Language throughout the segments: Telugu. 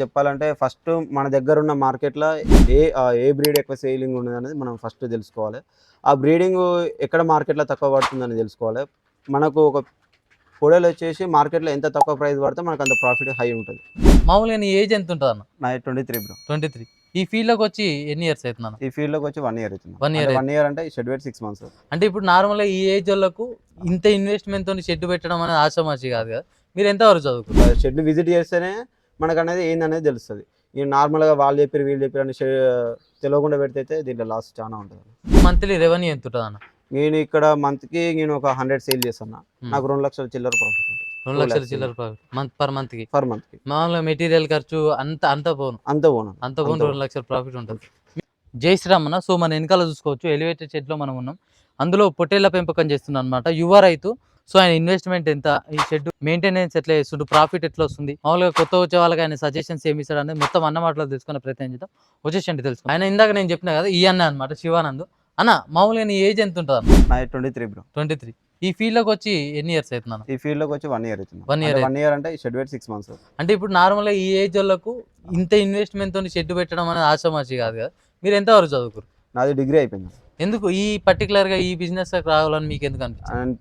చెప్పాలంటే ఫస్ట్ మన దగ్గర ఉన్న మార్కెట్లో ఏ ఏ బ్రీడ్ ఎక్కువ సేలింగ్ ఉన్నది అనేది మనం ఫస్ట్ తెలుసుకోవాలి. ఆ బ్రీడింగ్ ఎక్కడ మార్కెట్లో తక్కువ పడుతుందని తెలుసుకోవాలి. మనకు ఒక పొడలు వచ్చేసి మార్కెట్లో ఎంత తక్కువ ప్రైస్ పడితే మనకు అంత ప్రాఫిట్ హై ఉంటుంది. మామూలుగా నీ ఏజ్ ఎంత ఉంటుంది అన్న? నా twenty three bro twenty three ఈ ఫీల్డ్లోకి వచ్చి ఎన్ని ఇయర్స్ అవుతుంది ఈ ఫీల్డ్లోకి వచ్చి వన్ ఇయర్ అవుతుంది. One year వన్ ఇయర్ అంటే షెడ్ వెయిట్ సిక్స్ మంత్స్ అంటే ఇప్పుడు నార్మల్గా ఈ ఏజ్ వాళ్ళకు ఇంత ఇన్వెస్ట్మెంట్ తోని షెడ్ పెట్టడం అనేది ఆశామాషి కాదు కదా. మీరు ఎంతవరకు చదువుకున్నారు షెడ్ విజిట్ చేస్తేనే మనకు అనేది ఏందనేది తెలుస్తుంది. ఈ నార్మల్గా వాళ్ళు చెప్పారు వీళ్ళు చెప్పారు అని తెలియకుండా పెడితే అయితే దీంట్లో లాస్ చాలా ఉంటుంది. మంత్లీ రెవెన్యూ ఎంత ఉంటుంది అన్న నేను ఇక్కడ మంత్కి నేను ఒక హండ్రెడ్ సేల్ చేస్తున్నా. నాకు రెండు లక్షల చిల్లర ప్రాఫిట్ రెండు లక్షల చిల్లర ప్రాఫిట్ మంత్ పర్ మంత్కి పర్ మంత్కి. మామూలుగా మెటీరియల్ ఖర్చు అంత అంత పోను? అంత పోను. అంత పోను రెండు లక్షల ప్రాఫిట్ ఉంటుంది. జై శ్రీరామ్ అన్న సో మన వెనకాల చూసుకోవచ్చు ఎలివేటెడ్ షెడ్లో మనం ఉన్నాం. అందులో పొట్టేళ్ళ పెంపకం చేస్తున్నాం అనమాట యువ రైతు సో ఆయన ఇన్వెస్ట్మెంట్ ఎంత? ఈ షెడ్ మెయింటెనెన్స్ ఎట్లా చేస్తుండు? ప్రాఫిట్ ఎట్లా వస్తుంది? మామూలుగా కొత్త వచ్చే వాళ్ళకి ఆయన సజెషన్స్ ఏమి ఇస్తాడు అనేది మొత్తం అన్న మాటలో తెలుసుకునే ప్రయత్నం చేద్దాం. వచ్చేసండి తెలుసు ఆయన ఇందాక నేను చెప్పిన కదా ఈ అన్న అనమాట శివానంద్. అన్న మామూలుగా నీ ఏజ్ ఎంత ఉంటుంది అన్న twenty three bro twenty three ఈ ఫీల్డ్లోకి వచ్చి ఎన్ని ఇయర్స్ అవుతుంది అన్న? ఈ ఫీల్డ్లోకి వచ్చి వన్ ఇయర్ అవుతుంది. One year వన్ ఇయర్ అంటే షెడ్ సిక్స్ మంత్స్ అంటే ఇప్పుడు నార్మల్గా ఈ ఏజ్ వాళ్ళకు ఇంత ఇన్వెస్ట్మెంట్ తోని షెడ్ పెట్టడం అనేది ఆశామాషి కాదు కదా. మీరు ఎంతవరకు చదువుకురు నాది డిగ్రీ అయిపోయింది. ఎందుకు? ఈ పర్టికులర్గా ఈ బిజినెస్ రావాలని మీకు ఎందుకు అనిపించింది? అండ్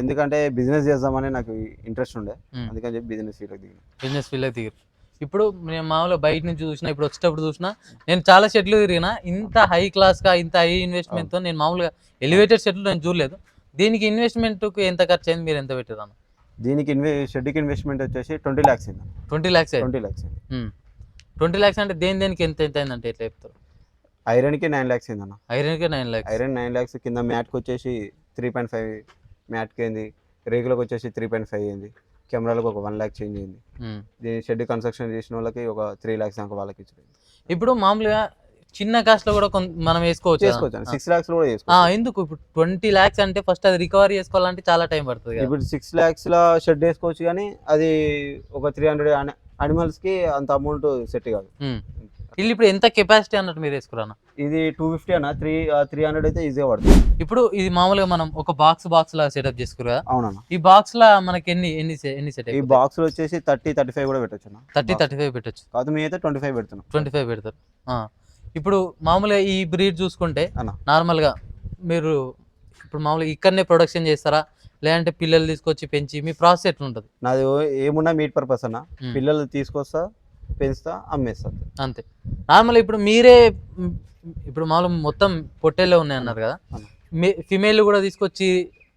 ఎందుకంటే బిజినెస్ చేద్దామని నాకు ఇంట్రెస్ట్ ఉండే. Hmm. అందుకని చెప్పి బిజినెస్ ఫీల్డ్కి దిగిన. బిజినెస్ ఫీల్డ్ దిగారు. ఇప్పుడు నేను మామూలుగా బయట నుంచి చూసినా ఇప్పుడు వచ్చేటప్పుడు చూసినా నేను చాలా షెడ్లు తిరిగిన ఇంత హై క్లాస్గా ఇంత హై ఇన్వెస్ట్మెంట్తో నేను మామూలుగా ఎలివేటెడ్ షెడ్లు నేను చూడలేదు. దీనికి ఇన్వెస్ట్మెంట్కు ఎంత ఖర్చు అయింది మీరు ఎంత పెట్టారు అన్న? దీనికి ఇన్వె షెడ్కి ఇన్వెస్ట్మెంట్ వచ్చేసి ట్వంటీ ల్యాక్స్ అయింది. Twenty lakhs twenty lakhs twenty lakhs అంటే దేని దేనికి ఎంత ఎంత అయిందంటే ఎట్లా చెప్తారు? ఐరన్కి నైన్ ల్యాక్స్ అయింది అన్న. ఐరన్కి nine lakhs iron nine lakhs కింద మ్యాట్కి వచ్చేసి త్రీ పాయింట్ ఫైవ్ మ్యాట్కి అయింది. రేకులకు వచ్చేసి త్రీ పాయింట్ ఫైవ్ అయింది. కెమెరాలకు ఒక వన్ ల్యాక్ చేంజ్ అయింది. దీని షెడ్ కన్స్ట్రక్షన్ చేసిన వాళ్ళకి ఒక త్రీ ల్యాక్స్ దాకా వాళ్ళకి ఇచ్చింది ఇప్పుడు మామూలుగా చిన్న కాస్ట్లో కూడా మనం వేసుకోవచ్చు? కదా? చేసుకోవచ్చు సిక్స్ ల్యాక్స్ కూడా ఆ, చేసుకోవచ్చు ఎందుకు? ఇప్పుడు ట్వంటీ ల్యాక్స్ అంటే ఫస్ట్ అది రికవరీ చేసుకోవాలంటే చాలా టైం పడుతుంది ఇప్పుడు సిక్స్ ల్యాక్స్ లా షెడ్ వేసుకోవచ్చు కానీ అది ఒక త్రీ హండ్రెడ్ అనిమల్స్కి అంత అమౌంట్ సెట్ కాదు. వీళ్ళు ఇప్పుడు ఎంత కెపాసిటీ అన్నట్టు మీరు వేసుకురానా ఇది టూ ఫిఫ్టీ అన్న. త్రీ త్రీ హండ్రెడ్ అయితే ఈజీగా పడుతుంది. ఇప్పుడు ఇది మామూలుగా మనం ఒక బాక్స్ బాక్స్ లా సెటప్ చేసుకురు? అవునన్న. ఈ బాక్స్ లా మనకి ఎన్ని ఎన్ని ఎన్ని సెట్ ఈ బాక్స్లో వచ్చేసి థర్టీ థర్టీ ఫైవ్ కూడా పెట్టచ్చు అన్న థర్టీ థర్టీ ఫైవ్ పెట్టచ్చు. కాదు మీ అయితే ట్వంటీ ఫైవ్ పెడుతున్నాం. ట్వంటీ ఫైవ్ పెడతారు. ఇప్పుడు మామూలుగా ఈ బ్రీడ్ చూసుకుంటే అన్న. నార్మల్గా మీరు ఇప్పుడు మామూలుగా ఇక్కడనే ప్రొడక్షన్ చేస్తారా? లేదంటే పిల్లలు తీసుకొచ్చి పెంచి మీ ప్రాసెస్ ఎట్లా ఉంటుంది నాది ఏమున్నా మీట్ పర్పస్ అన్న. పిల్లలు తీసుకొస్తా పెంచుతా అమ్మేస్తా. అంతే. నార్మల్ ఇప్పుడు మీరే ఇప్పుడు మామూలు మొత్తం పొట్టేలే ఉన్నాయి అన్నారు కదా. ఫిమేల్ కూడా తీసుకొచ్చి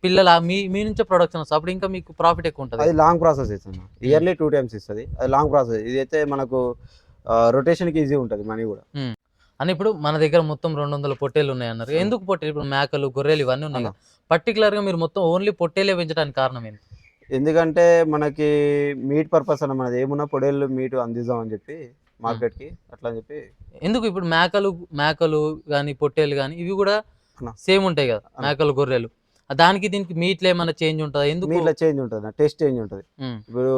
పిల్లల మీ మీ నుంచే ప్రొడక్షన్ వస్తుంది. అప్పుడు ఇంకా మీకు ప్రాఫిట్ ఎక్కువ ఉంటుంది. అది లాంగ్ ప్రాసెస్ ఇస్తుంది ఇయర్లీ టూ టైమ్స్ ఇస్తుంది. అది లాంగ్ ప్రాసెస్ ఇది అయితే మనకు రొటేషన్కి ఈజీ ఉంటుంది మనీ కూడా. అని ఇప్పుడు మన దగ్గర మొత్తం రెండు వందల పొట్టేలు ఉన్నాయి అన్నారు ఎందుకు పొట్టేలు ఇప్పుడు మేకలు గొర్రెలు ఇవన్నీ ఉన్నాయి అవును. పర్టికులర్గా మీరు మొత్తం ఓన్లీ పొట్టేలే పెంచడానికి కారణం ఏంటి? ఎందుకంటే మనకి మీట్ పర్పస్ అన్న మనది ఏమున్నా పొడేళ్ళు మీట్ అందిద్దాం అని చెప్పి మార్కెట్కి అట్లా అని చెప్పి ఎందుకు ఇప్పుడు మేకలు మేకలు కానీ పొట్టేలు కానీ ఇవి కూడా. సేమ్ ఉంటాయి కదా. మేకలు గొర్రెలు. దానికి దీనికి మీట్లో ఏమైనా చేంజ్ ఉంటుందా? ఎందుకు? మీట్లో చేంజ్ ఉంటుంది టేస్ట్ చేంజ్ ఉంటుంది. ఇప్పుడు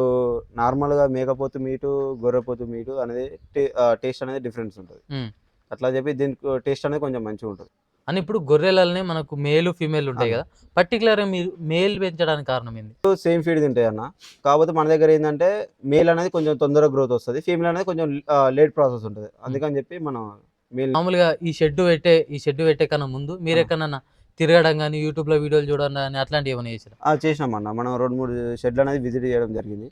నార్మల్గా మేకపోతు మీటు గొర్రెపోతు మీటు అనేది టేస్ట్ అనేది డిఫరెన్స్ ఉంటుంది. అట్లా చెప్పి దీనికి టేస్ట్ అనేది కొంచెం మంచిగా ఉంటుంది అని ఇప్పుడు గొర్రెలనే మనకు మేలు ఫీమేల్ ఉంటాయి. కదా. పర్టికులర్ మీరు మేల్ పెంచడానికి కారణం ఏంది? సేమ్ ఫీడ్ తింటాయి అన్న. కాకపోతే మన దగ్గర ఏంటంటే మేల్ అనేది కొంచెం తొందరగా గ్రోత్ వస్తుంది. ఫీమేల్ అనేది కొంచెం లేట్ ప్రాసెస్ ఉంటుంది. అందుకని చెప్పి మనం మేల్ మామూలుగా ఈ షెడ్ పెట్టే ఈ షెడ్ పెట్టే కన్నా ముందు మీరు. ఎక్కడన్నా తిరగడం కానీ యూట్యూబ్లో వీడియోలు చూడడం కానీ అట్లాంటివి ఏమైనా చేసారు ఆ, చేసినాం అన్న. మనం రెండు మూడు షెడ్లు అనేది విజిట్ చేయడం జరిగింది.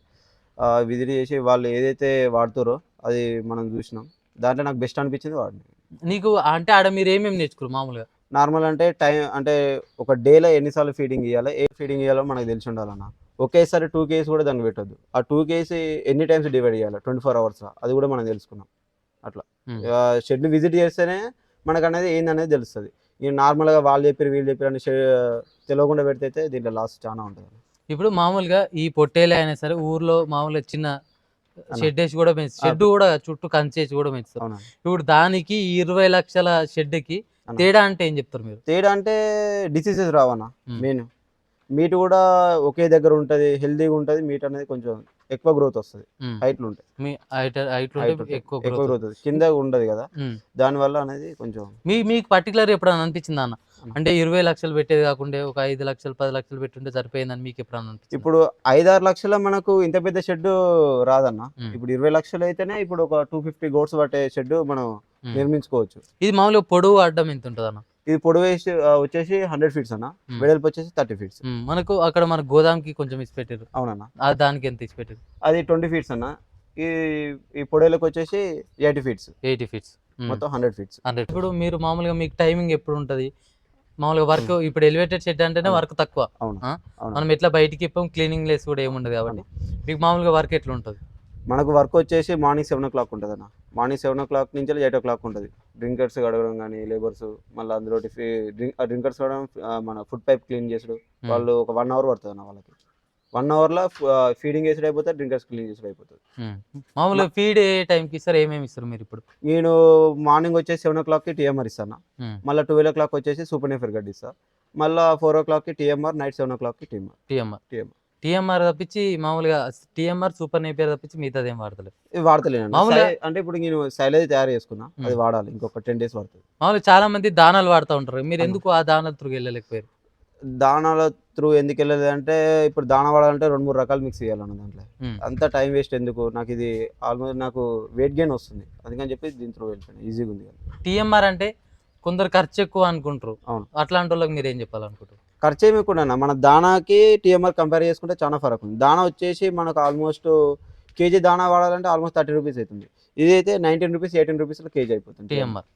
విజిట్ చేసి వాళ్ళు ఏదైతే వాడుతారో అది మనం చూసినాం. దాంట్లో నాకు బెస్ట్ అనిపించింది వాడిని నీకు అంటే ఆడ మీరు ఏమేమి నేర్చుకురు మామూలుగా? నార్మల్ అంటే టైం అంటే ఒక డేలో ఎన్నిసార్లు ఫీడింగ్ ఇవ్వాలి ఏ ఫీడింగ్ ఇవ్వాలో మనకు తెలిసి ఉండాలన్న. ఒకేసారి టూ కేస్ కూడా దాన్ని పెట్టొద్దు. ఆ టూ కేస్ ఎన్ని టైమ్స్ డివైడ్ చేయాలి ట్వంటీ ఫోర్ అవర్స్ అది కూడా మనం తెలుసుకున్నాం. అట్లా. ఉమ్. షెడ్ విజిట్ చేస్తేనే మనకు అనేది ఏందనేది తెలుస్తుంది. ఈ నార్మల్గా వాళ్ళు చెప్పారు వీళ్ళు చెప్పారు అని తెలియకుండా పెడితే దీంట్లో లాస్ చాలా ఉంటుంది. ఇప్పుడు మామూలుగా ఈ పొట్టేలే అయినా సరే ఊర్లో మామూలుగా చిన్న షెడ్ వేసి కూడా ఆ. షెడ్ కూడా చుట్టూ కంచేసి కూడా పెంచుతారు ఇప్పుడు దానికి ఇరవై లక్షల షెడ్కి. తేడా అంటే ఏం చెప్తారు మీరు తేడా అంటే డిసీజెస్ రావన్నా. మెయిన్ మీట్ కూడా ఒకే దగ్గర ఉంటుంది హెల్తీగా ఉంటుంది మీట్ అనేది కొంచెం ఎక్కువ గ్రోత్ వస్తుంది. హైట్లు ఉంటాయి మీ హైట్ హైట్. ఎక్కువ ఎక్కువ. గ్రోత్ కింద ఉండదు కదా. దాని వల్ల అనేది కొంచెం మీ మీకు పర్టికులర్ ఎప్పుడైనా అనిపించింది అన్న. అంటే ఇరవై లక్షలు పెట్టేది కాకుండా ఒక ఐదు లక్షలు పది లక్షలు పెట్టుంటే సరిపోయిందని మీకు ఎప్పుడైనా అనిపించింది ఇప్పుడు ఐదారు లక్షల మనకు ఇంత పెద్ద షెడ్ రాదన్న. ఇప్పుడు ఇరవై లక్షలు అయితేనే ఇప్పుడు ఒక టూ ఫిఫ్టీ గోడ్స్ పట్టే షెడ్ మనం. నిర్మించుకోవచ్చు ఇది మామూలుగా పొడవు అడ్డం ఎంత ఉంటుంది అన్న ఇది పొడవు వేసి ఆ, వచ్చేసి హండ్రెడ్ ఫీట్స్ అన్న. వెడల్పు వచ్చేసి థర్టీ ఫీట్స్ మనకు అక్కడ మన గోదాంకి కొంచెం ఇచ్చి పెట్టారు అవునన్న. దానికి ఎంత ఇచ్చి పెట్టారు అది ట్వంటీ ఫీట్స్ అన్న. ఈ ఈ పొడవులకు వచ్చేసి ఎయిటీ ఫీట్స్ ఎయిటీ ఫీట్స్ మొత్తం హండ్రెడ్ ఫీట్స్ హండ్రెడ్ ఇప్పుడు మీరు మామూలుగా మీకు టైమింగ్ ఎప్పుడు ఉంటుంది? మామూలుగా వర్క్ ఇప్పుడు ఎలివేటెడ్ షెడ్ అంటేనే. వర్క్ తక్కువ? అవును. మనం ఎట్లా బయటికి ఇప్పాం క్లీనింగ్ లెస్ కూడా ఏముండదు కాబట్టి. మీకు మామూలుగా వర్క్ ఎట్లా ఉంటుంది మనకు వర్క్ వచ్చేసి మార్నింగ్ సెవెన్ ఓ క్లాక్ ఉంటుంది అన్న మార్నింగ్ సెవెన్ ఓ క్లాక్ నుంచి ఎయిట్ ఓ క్లాక్ ఉంటుంది. డ్రింకర్స్ కడగడం కానీ లేబర్స్ మళ్ళీ అందులో డ్రింకర్స్ కూడా మన ఫుడ్ పైప్ క్లీన్ చేసుడు. వాళ్ళు ఒక వన్ అవర్ పడుతుంది అన్న వాళ్ళకి. వన్ అవర్లో ఫీడింగ్ చేసి అయిపోతుంది డ్రింకర్స్ క్లీన్ చేసి అయిపోతుంది. మామూలుగా ఫీడ్ ఏ టైంకి ఇస్తారు ఏమేమి ఇస్తారు మీరు ఇప్పుడు? నేను మార్నింగ్ వచ్చేసి సెవెన్ ఓ క్లాక్కి టీఎంఆర్ ఇస్తాను. మళ్ళీ ట్వెల్వ్ ఓ క్లాక్ వచ్చేసి సూపర్ నేఫర్ గడ్డి ఇస్తా. మళ్ళీ ఫోర్ ఓ క్లాక్కి టీఎంఆర్ నైట్ సెవెన్ ఓ క్లాక్కి టీఎంఆర్. టీఎంఆర్. TMR. టీఎంఆర్ తప్పించి మామూలుగా టీఎంఆర్ సూపర్ నేపియర్ తప్పించి మిగతాది ఏం వాడతలేదు. ఇవి వాడతలేను మామూలుగా- అంటే ఇప్పుడు నేను సైలేజ్ తయారు చేసుకున్నా అది. వాడాలి ఇంకొక టెన్ డేస్ పడుతుంది మామూలుగా చాలా మంది దానాలు వాడుతూ ఉంటారు. మీరు. ఎందుకు ఆ దానాలు త్రూ వెళ్ళలేకపోయారు? దానాల త్రూ ఎందుకు వెళ్ళలేదు అంటే ఇప్పుడు దానా వాడాలంటే రెండు మూడు రకాలు మిక్స్ చేయాలన్న దాంట్లో. అంత టైం వేస్ట్ ఎందుకు? నాకు ఇది ఆల్మోస్ట్ నాకు వెయిట్ గెయిన్ వస్తుంది. అందుకని చెప్పి దీని త్రూ వెళ్ళిపోయాను. ఈజీగా ఉంది. టీఎంఆర్ అంటే కొందరు ఖర్చు ఎక్కువ అనుకుంటారు. అవును. అట్లాంటి వాళ్ళకి మీరు ఏం చెప్పాలనుకుంటారు? ఖర్చు ఏమి కూడా మన దానాకి టీఎంఆర్ కంపేర్ చేసుకుంటే చాలా ఫరక్ ఉంది దానా వచ్చేసి మనకు ఆల్మోస్ట్ కేజీ దానా వాడాలంటే ఆల్మోస్ట్ థర్టీ రూపీస్ అవుతుంది ఇది అయితే నైన్టీన్ రూపీస్ ఎయిటీన్ రూపీస్లో కేజీ అయిపోతుంది. టీఎంఆర్.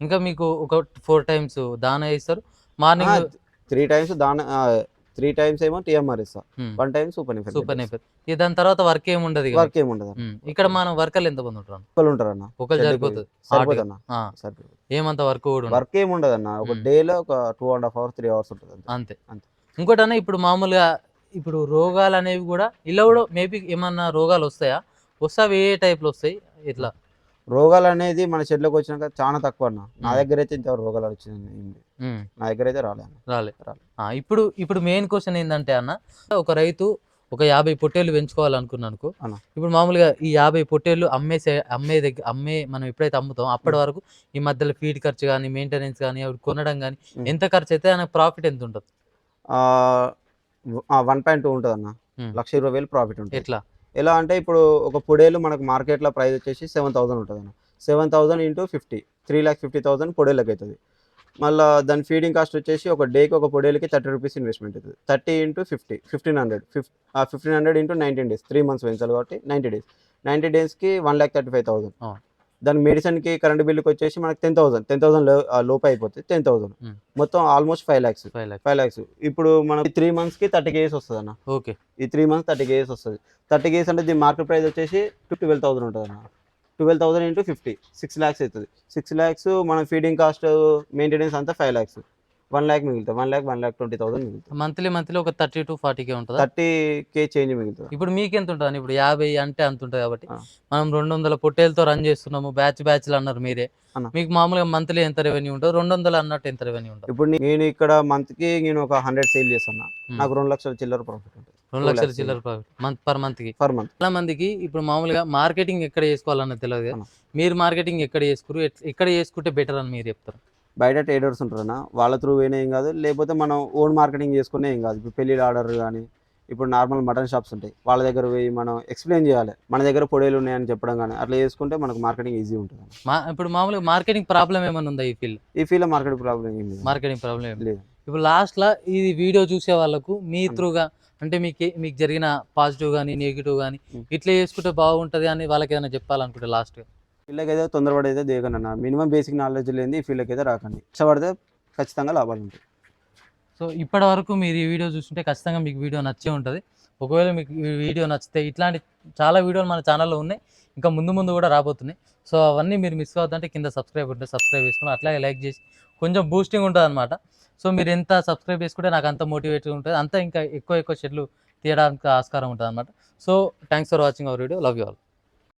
ఇంకా మీకు ఒక ఫోర్ టైమ్స్ దానా ఇస్తారు మార్నింగ్ త్రీ టైమ్స్ దానా త్రీ టైమ్స్ ఏమో టీఎంఆర్ ఇస్తా. One time super super napier ఇక దాని తర్వాత వర్క్ ఏమి ఉండదు. వర్క్ ఏమి ఉండదు ఉమ్. ఇక్కడ మనం వర్కర్లు ఎంత మంది ఉంటారు ఒక్కరు ఉంటారు అన్న కి సరిపోతుంది సరిపోతుంది అన్న. సరిపోతుంది ఏమంత వర్క్ కూడా. వర్క్ ఏమి ఉండదు అన్న ఒక మ్మ్. డేలో ఒక two and half hours three hours ఉంటుంది అంతే. అంతే. అంతే. ఇంకోటి అన్న ఇప్పుడు మామూలుగా ఇప్పుడు రోగాలు అనేవి కూడా ఇలా కూడా మేబీ ఏమన్నా రోగాలు వస్తాయా? వస్తావి ఏ టైప్లో వస్తాయి? ఇట్లా. రోగాలు అనేది మన షెడ్లోకి వచ్చినాక చాలా తక్కువ అన్న నా. దగ్గర అయితే ఇంత రోగాలు వచ్చింది. నా దగ్గర అయితే రాలే అన్న రాలే రాలే. ఇప్పుడు ఇప్పుడు మెయిన్ క్వశ్చన్ ఏంటంటే అన్న ఒక రైతు ఒక యాభై పొట్టేళ్ళు పెంచుకోవాలనుకున్నాను అన్న. ఇప్పుడు మామూలుగా ఈ యాభై పొట్టేళ్ళు అమ్మేసే అమ్మే దగ్గర అమ్మే మనం ఎప్పుడైతే అమ్ముతాం అప్పటి. వరకు ఈ మధ్యలో ఫీడ్ ఖర్చు కానీ మెయింటెనెన్స్ కానీ అవి కొనడం కానీ. ఎంత ఖర్చు అయితే ఆయన ప్రాఫిట్ ఎంత ఉంటుంది వన్ పాయింట్ టూ ఉంటుంది అన్న. లక్ష ఇరవై వేలు ప్రాఫిట్ ఉంటుంది ఎట్లా ఎలా అంటే ఇప్పుడు ఒక పొడేలు మనకు మార్కెట్లో ప్రైస్ వచ్చేసి సెవెన్ థౌసండ్ ఉంటుంది అన్న seven thousand into fifty three lakh fifty thousand పొడేలకు అవుతుంది. మళ్ళీ దాని ఫీడింగ్ కాస్ట్ వచ్చేసి ఒక డేకి ఒక పొడేలకి థర్టీ రూపీస్ ఇన్వెస్ట్మెంట్ అవుతుంది. Thirty into fifty fifteen hundred fif fifteen hundred into nineteen days three months పెంచాలి కాబట్టి నైంటీ డేస్. నైంటీ డేస్కి one lakh thirty five thousand. దాని మెడిసిన్కి కరెంట్ బిల్లుకి వచ్చేసి మనకి టెన్ థౌసండ్ టెన్ థౌసండ్ లోపు అయిపోతుంది టెన్ థౌసండ్. మొత్తం almost five lakhs five lakh five lakhs ఇప్పుడు మనం త్రీ మంత్స్కి థర్టీ కేజెస్ వస్తుంది అన్న ఓకే. ఈ త్రీ మంత్స్ థర్టీ కేజెస్ వస్తుంది. థర్టీ కేజెస్ అంటే దీని మార్కెట్ ప్రైస్ వచ్చేసి ట్వెల్వ్ థౌసండ్ ఉంటుంది అన్న twelve thousand into fifty six lakhs అవుతుంది సిక్స్ ల్యాక్స్ మన ఫీడింగ్ కాస్ట్ మెయింటెనెన్స్ అంతా ఫైవ్ ల్యాక్స్ వన్ ల్యాక్ మిగులుతుంది one lakh one lakh twenty thousand మిగులుతుంది మంత్లీ మంత్లీ ఒక థర్టీ టు ఫార్టీ కే ఉంటుందా? థర్టీ కే చేంజ్ మిగులుతుంది. ఇప్పుడు మీకు ఎంత ఉంటుంది ఇప్పుడు యాభై అంటే అంత ఉంటుంది కాబట్టి. మనం రెండు వందల పొట్టేలతో రన్ చేస్తున్నాము. బ్యాచ్ బ్యాచ్లు అన్నారు మీరే. మీకు మామూలుగా మంత్లీ ఎంత రెవెన్యూ ఉంటుంది రెండు వందలు అన్నట్టు ఎంత రెవెన్యూ ఉంటుంది? ఇప్పుడు నేను ఇక్కడ మంత్కి నేను ఒక హండ్రెడ్ సేల్ చేస్తున్నా. నాకు రెండు లక్షల చిల్లర ప్రాఫిట్ ఉంటుంది. రెండు లక్షల చిల్లర ప్రాఫిట్ మంత్ పర్ మంత్కి? Per month. చాలా మందికి ఇప్పుడు మామూలుగా మార్కెటింగ్ ఎక్కడ చేసుకోవాలన్నది తెలియదు. మీరు మార్కెటింగ్ ఎక్కడ చేసుకురు? ఎక్కడ చేసుకుంటే బెటర్ అని మీరు చెప్తారు? బయట ట్రేడర్స్ ఉంటారన్న వాళ్ళ త్రూ పోయినా ఏం కాదు. లేకపోతే మనం ఓన్ మార్కెటింగ్ చేసుకునే ఏం కాదు. ఇప్పుడు పెళ్ళి ఆర్డర్ కానీ ఇప్పుడు నార్మల్ మటన్ షాప్స్ ఉంటాయి. వాళ్ళ దగ్గర పోయి మనం ఎక్స్ప్లెయిన్ చేయాలి. మన దగ్గర పొడేలు ఉన్నాయని చెప్పడం కానీ అట్లా చేసుకుంటే మనకు మార్కెటింగ్ ఈజీ ఉంటుంది. మా ఇప్పుడు మామూలుగా మార్కెటింగ్ ప్రాబ్లం ఏమైనా ఉందా ఈ ఫీల్డ్? ఈ ఫీల్డ్ మార్కెట్ ప్రాబ్లం ఏం లేదు. మార్కెటింగ్ ప్రాబ్లం ఏమి లేదు. ఇప్పుడు లాస్ట్లో ఇది వీడియో చూసే వాళ్ళకు మీ. త్రూగా అంటే మీకు మీకు జరిగిన పాజిటివ్ కానీ నెగిటివ్ కానీ. ఇట్లా చేసుకుంటే బాగుంటుంది అని వాళ్ళకి ఏదైనా చెప్పాలనుకుంటే లాస్ట్ ఫీల్డ్కి అయితే తొందరపడి అయితే మినిమం బేసిక్ నాలెడ్జ్ లేని ఈ ఫీల్డ్కి అయితే రాకండి. ఇష్టపడితే ఖచ్చితంగా లాభాలు ఉంటాయి. సో ఇప్పటి వరకు మీరు ఈ వీడియో చూస్తుంటే ఖచ్చితంగా మీకు వీడియో నచ్చే ఉంటుంది. ఒకవేళ మీకు వీడియో నచ్చితే ఇట్లాంటి చాలా వీడియోలు మన ఛానల్లో ఉన్నాయి. ఇంకా ముందు ముందు కూడా రాబోతున్నాయి. సో అవన్నీ మీరు మిస్ అవుతుంటే కింద సబ్స్క్రైబ్ ఉంటే సబ్స్క్రైబ్ చేసుకుని అట్లాగే లైక్ చేసి కొంచెం బూస్టింగ్ ఉంటుంది అనమాట సో మీరు ఎంత సబ్స్క్రైబ్ చేసుకుంటే నాకు అంత మోటివేట్గా ఉంటుంది. అంత ఇంకా ఎక్కువ ఎక్కువ షెడ్లు తీయడానికి ఆస్కారం ఉంటుంది అనమాట so thanks for watching our video. Love you all